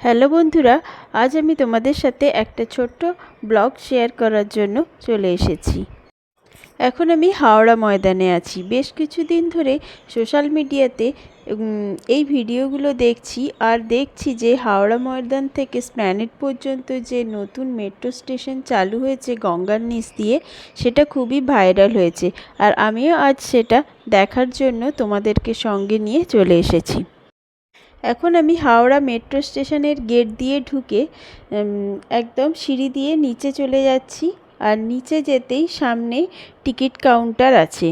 Hello বন্ধুরা, আজ আমি তোমাদের সাথে একটা ছোট্ট ব্লগ শেয়ার করার জন্য চলে এসেছি। এখন আমি হাওড়া ময়দানে আছি। বেশ কিছুদিন ধরে সোশ্যাল মিডিয়াতে এই ভিডিওগুলো দেখছি আর দেখছি যে হাওড়া ময়দান থেকে স্প্ল্যানেট পর্যন্ত যে নতুন মেট্রো স্টেশন চালু হয়েছে গঙ্গার নিচ দিয়ে, সেটা খুবই ভাইরাল হয়েছে। আর আমিও আজ সেটা দেখার জন্য তোমাদেরকে সঙ্গে নিয়ে চলে এসেছি। এখন আমি হাওড়া মেট্রো স্টেশনের গেট দিয়ে ঢুকে একদম সিঁড়ি দিয়ে নিচে চলে যাচ্ছি আর নিচে যেতেই সামনে টিকিট কাউন্টার আছে।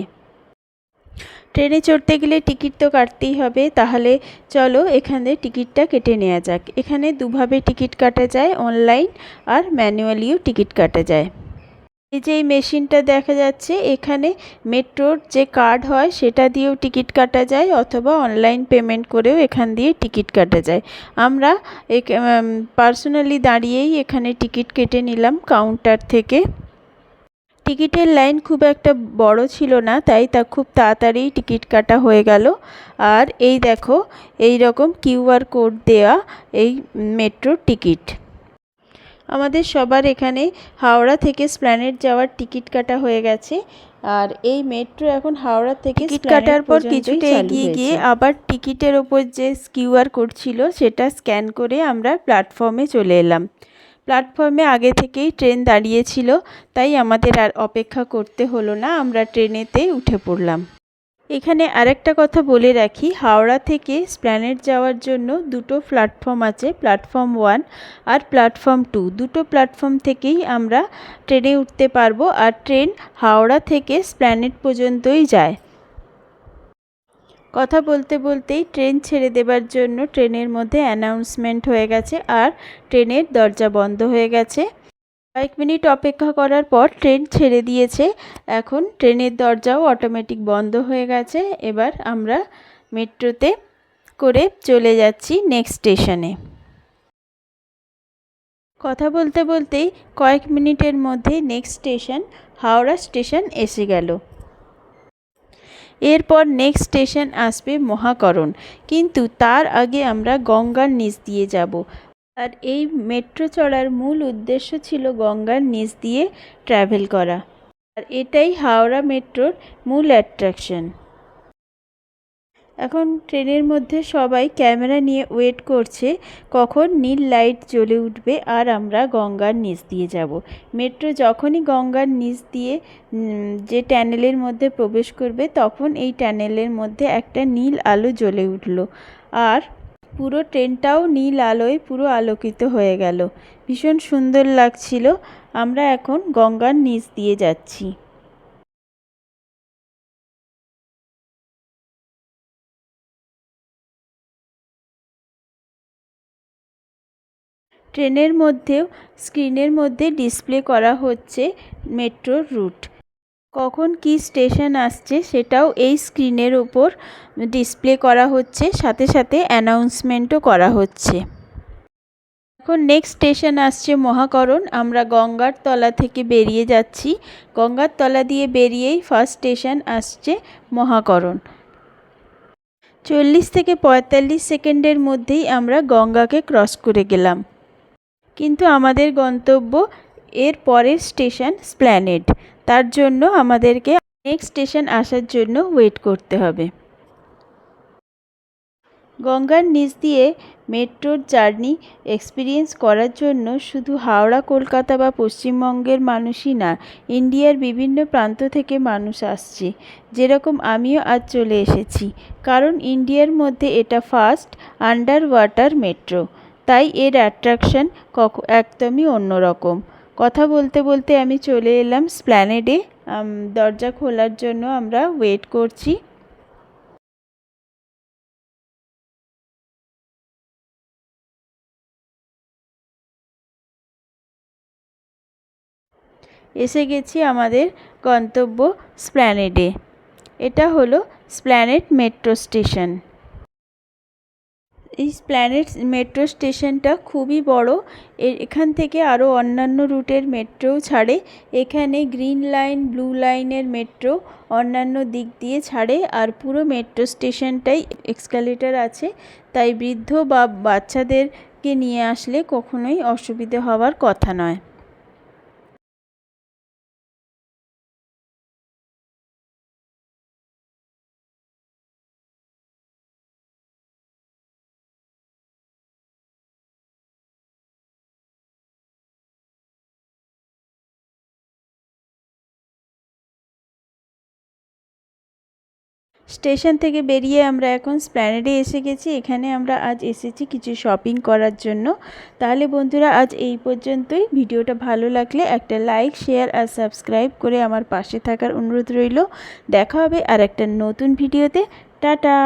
ট্রেনে চড়তে গেলে টিকিট তো কাটতেই হবে, তাহলে চলো এখানে টিকিটটা কেটে নেওয়া যাক। এখানে দুভাবে টিকিট কাটা যায়, অনলাইন আর ম্যানুয়ালিও টিকিট কাটা যায়। এই যে মেশিনটা দেখা যাচ্ছে, এখানে মেট্রোর যে কার্ড হয়, সেটা দিয়েও টিকিট কাটা যায় অথবা অনলাইন পেমেন্ট করেও এখান দিয়ে টিকিট কাটা যায়। আমরা পার্সোনালি দাঁড়িয়েই এখানে টিকিট কেটে নিলাম কাউন্টার থেকে। টিকিটের লাইন খুব একটা বড় ছিল না, তাই তা খুব তাড়াতাড়ি টিকিট কাটা হয়ে গেল। আর এই দেখো এই রকম কিউআর কোড দেওয়া এই মেট্রোর টিকিট। আমাদের সবার এখানে হাওড়া থেকে স্প্ল্যানেট যাওয়ার টিকিট কাটা হয়ে গেছে। আর এই মেট্রো এখন হাওড়া থেকে টিকিট কাটার পর কিছুটা এগিয়ে গিয়ে আবার টিকিটের ওপর যে কিউআর কোড ছিল সেটা স্ক্যান করে আমরা প্ল্যাটফর্মে চলে এলাম। প্ল্যাটফর্মে আগে থেকেই ট্রেন দাঁড়িয়েছিল তাই আমাদের আর অপেক্ষা করতে হলো না আমরা ট্রেনেতে উঠে পড়লাম। এখানে আরেকটা কথা বলে রাখি, হাওড়া থেকে স্প্ল্যানেট যাওয়ার জন্য দুটো প্ল্যাটফর্ম আছে প্ল্যাটফর্ম ওয়ান আর প্ল্যাটফর্ম টু দুটো প্ল্যাটফর্ম থেকেই আমরা ট্রেনে উঠতে পারব আর ট্রেন হাওড়া থেকে স্প্ল্যানেট পর্যন্তই যায়। কথা বলতে বলতেই ট্রেন ছেড়ে দেবার জন্য ট্রেনের মধ্যে অ্যানাউন্সমেন্ট হয়ে গেছে আর ট্রেনের দরজা বন্ধ হয়ে গেছে। কয়েক মিনিট অপেক্ষা করার পর ট্রেন ছেড়ে দিয়েছে। এখন ট্রেনের দরজাও অটোমেটিক বন্ধ হয়ে গেছে। এবার আমরা মেট্রোতে করে চলে যাচ্ছি নেক্সট স্টেশনে কথা বলতে বলতেই কয়েক মিনিটের মধ্যেই নেক্সট স্টেশন হাওড়া স্টেশন এসে গেল। এরপর নেক্সট স্টেশন আসবে মহাকরণ। কিন্তু তার আগে আমরা গঙ্গার নিচ দিয়ে যাব। আর এই মেট্রো চড়ার মূল উদ্দেশ্য ছিল গঙ্গার নিচ দিয়ে ট্র্যাভেল করা। আর এটাই হাওড়া মেট্রোর মূল অ্যাট্রাকশন এখন ট্রেনের মধ্যে সবাই ক্যামেরা নিয়ে ওয়েট করছে, কখন নীল লাইট জ্বলে উঠবে আর আমরা গঙ্গার নিচ দিয়ে যাব। মেট্রো যখনই গঙ্গার নিচ দিয়ে যে ট্যানেলের মধ্যে প্রবেশ করবে, তখন এই ট্যানেলের মধ্যে একটা নীল আলো জ্বলে উঠল। আর পুরো ট্রেনটাও নীল আলোয় পুরো আলোকিত হয়ে গেল। ভীষণ সুন্দর লাগছিল। আমরা এখন গঙ্গার নিচ দিয়ে যাচ্ছি। ট্রেনের মধ্যেও, স্ক্রিনের মধ্যে ডিসপ্লে করা হচ্ছে মেট্রোর রুট কখন কি স্টেশন আসছে সেটাও এই স্ক্রিনের ওপর ডিসপ্লে করা হচ্ছে, সাথে সাথে অ্যানাউন্সমেন্টও করা হচ্ছে। এখন নেক্সট স্টেশন আসছে মহাকরণ, আমরা গঙ্গার তলা থেকে বেরিয়ে যাচ্ছি। গঙ্গার তলা দিয়ে বেরিয়েই ফার্স্ট স্টেশন আসছে মহাকরণ। চল্লিশ থেকে পঁয়তাল্লিশ সেকেন্ডের মধ্যেই আমরা গঙ্গাকে ক্রস করে গেলাম। কিন্তু আমাদের গন্তব্য এর পরের স্টেশন স্প্ল্যানেড। তার জন্য আমাদেরকে নেক্সট স্টেশন আসার জন্য ওয়েট করতে হবে। গঙ্গার নিচ দিয়ে মেট্রোর জার্নি এক্সপিরিয়েন্স করার জন্য শুধু হাওড়া, কলকাতা বা পশ্চিমবঙ্গের মানুষই না, ইন্ডিয়ার বিভিন্ন প্রান্ত থেকে মানুষ আসছে। যেরকম আমিও আজ চলে এসেছি, কারণ ইন্ডিয়ার মধ্যে এটা ফার্স্ট আন্ডার ওয়াটার মেট্রো। তাই এর অ্যাট্রাকশন একদমই অন্যরকম। কথা বলতে বলতে আমি চলে এলাম স্প্ল্যানেডে দরজা খোলার জন্য আমরা ওয়েট করছি। এসে গেছি আমাদের গন্তব্য স্প্ল্যানেডে এটা হলো স্প্ল্যানেড মেট্রো স্টেশন এই স্প্ল্যানেট মেট্রো স্টেশনটা খুবই বড়। এখান থেকে আরও অন্যান্য রুটের মেট্রোও ছাড়ে। এখানে গ্রিন লাইন, ব্লু লাইনের মেট্রো অন্যান্য দিক দিয়ে ছাড়ে আর পুরো মেট্রো স্টেশনটাই এক্সকালেটার আছে। তাই বৃদ্ধ বা বাচ্চাদেরকে নিয়ে আসলে কখনোই অসুবিধে হওয়ার কথা নয়। স্টেশন থেকে বেরিয়ে আমরা এখন স্প্ল্যানেডে এসে গেছি। এখানে আমরা আজ এসেছি কিছু শপিং করার জন্য। তাহলে বন্ধুরা, আজ এই পর্যন্তই। ভিডিওটা ভালো লাগলে একটা লাইক, শেয়ার আর সাবস্ক্রাইব করে আমার পাশে থাকার অনুরোধ রইল। দেখা হবে আর একটা নতুন ভিডিওতে। টাটা!